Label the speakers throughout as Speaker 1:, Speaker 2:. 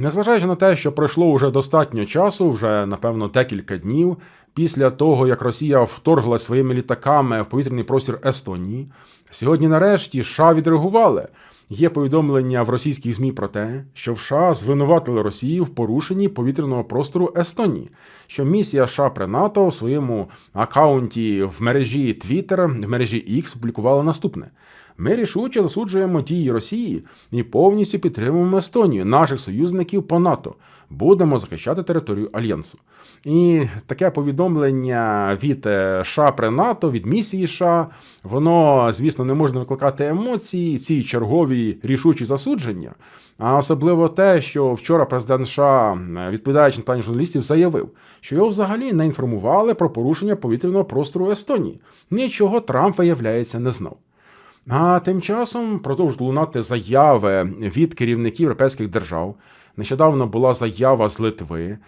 Speaker 1: Незважаючи на те, що пройшло уже достатньо часу, вже напевно декілька днів, після того як Росія вторгла своїми літаками в повітряний простір Естонії, сьогодні нарешті США відреагували. Є повідомлення в російських ЗМІ про те, що США звинуватили Росію в порушенні повітряного простору Естонії, що місія США при НАТО в своєму акаунті в мережі Twitter, в мережі X публікувала наступне. Ми рішуче засуджуємо дії Росії і повністю підтримуємо Естонію, наших союзників по НАТО. Будемо захищати територію Альянсу. І таке повідомлення від е, США при НАТО, від місії США, воно, звісно, не може викликати емоції, ці чергові рішучі засудження. А особливо те, що вчора президент США, е, відповідаючи на питання журналістів, заявив, що його взагалі не інформували про порушення повітряного простору Естонії. Нічого Трамп, виявляється, не знав. А тим часом продовжують лунати заяви від керівників європейських держав. Нещодавно була заява з Литви.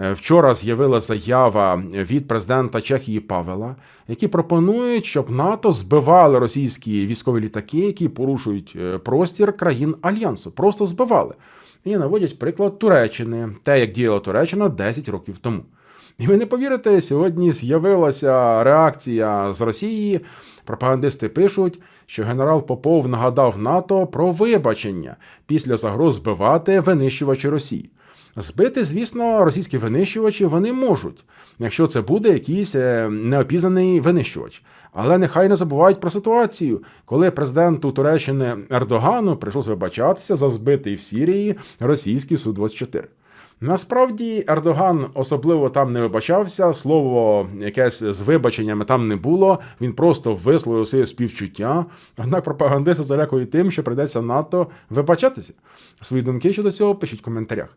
Speaker 1: Е, Вчора з'явила заява від президента Чехії Павела, які пропонують, щоб НАТО збивали російські військові літаки, які порушують е, простір країн альянсу. Просто збивали. І наводять приклад Туреччини, те, як діяла Туреччина 10 років тому. І ви не повірите, сьогодні з'явилася реакція з Росії. Пропагандисти пишуть, що генерал Попов нагадав НАТО про вибачення після загроз збивати винищувачі Росії. Збити, звісно, російські винищувачі вони можуть, якщо це буде якийсь е, неопізнаний винищувач. Але нехай не забувають про ситуацію, коли президенту Туреччини Ердогану прийшлось вибачатися за збитий в Сірії російський Су-24. Насправді Ердоган особливо там не вибачався, слово якесь з вибаченнями там не було. Він просто висловив своє співчуття. Однак пропагандисти залякують тим, що прийдеться НАТО вибачатися. Свої думки щодо цього пишіть в коментарях.